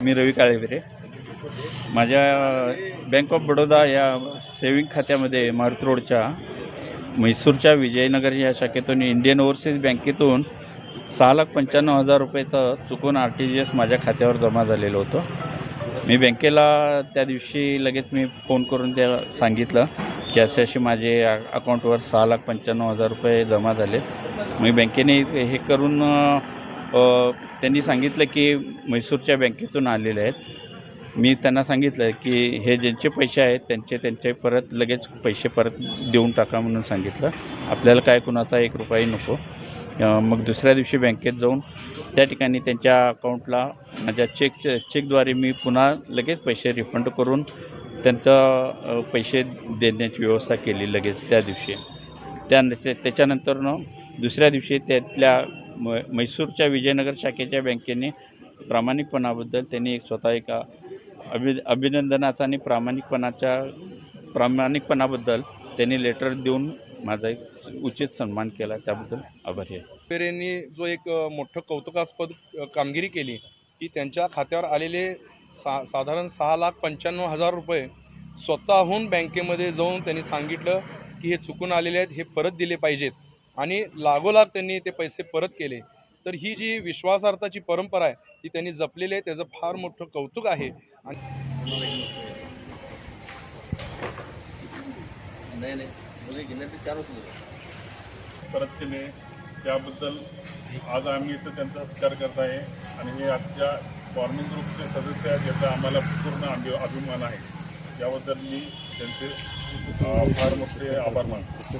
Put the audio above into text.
मी रवी काळेविरे. माझ्या bank of Baroda या saving खात्यामध्ये मारुत रोडच्या म्हैसूरच्या विजयनगर या शाखेतून इंडियन ओव्हरसीज बँकेतून सहा लाख पंच्याण्णव हजार रुपयाचं चुकून आर टी जी एस माझ्या खात्यावर जमा झालेलं होतं. मी बँकेला त्या दिवशी लगेच मी फोन करून त्या सांगितलं की असे असे माझे अकाउंटवर सहा लाख पंच्याण्णव हजार रुपये जमा झाले मी बँकेने हे करून त्यांनी सांगितलं की म्हैसूरच्या बँकेतून आलेले आहेत. मी त्यांना सांगितलं की हे ज्यांचे पैसे आहेत त्यांचे त्यांचे परत लगेच पैसे परत देऊन टाका म्हणून सांगितलं. आपल्याला काय कुणाचा एक रुपयाही नको. मग दुसऱ्या दिवशी बँकेत जाऊन त्या ठिकाणी त्यांच्या अकाउंटला माझ्या चेक चेकद्वारे मी पुन्हा लगेच पैसे रिफंड करून त्यांचं पैसे देण्याची व्यवस्था केली लगेच त्या दिवशी. त्या त्याच्यानंतरनं दुसऱ्या दिवशी त्यातल्या म म्हैसूरच्या विजयनगर शाखेच्या बँकेने प्रामाणिकपणाबद्दल त्यांनी एक स्वतः एका अभि अभिनंदनाचा आणि प्रामाणिकपणाच्या प्रामाणिकपणाबद्दल त्यांनी लेटर देऊन माझा एक उचित सन्मान केला. त्याबद्दल आभारी आहे. पेरेंनी जो एक मोठं कौतुकास्पद कामगिरी केली की त्यांच्या खात्यावर आलेले सा साधारण सहा लाख पंच्याण्णव हजार रुपये स्वतःहून बँकेमध्ये जाऊन त्यांनी सांगितलं की हे चुकून आलेले आहेत हे परत दिले पाहिजेत. आणि लागोलाग त्यांनी ते पैसे परत केले. तर ही जी विश्वासार्थाची परंपरा आहे ती त्यांनी जपलेली आहे त्याचं फार मोठं कौतुक आहे. परत केले. त्याबद्दल आज आम्ही इथं त्यांचा सत्कार करत आहे. आणि हे आजच्या फॉर्मिंग ग्रुपचे सदस्य आहेत याचा आम्हाला पूर्ण अभि अभिमान आहे. याबद्दल मी त्यांचे फार मोठे आभार मानतो.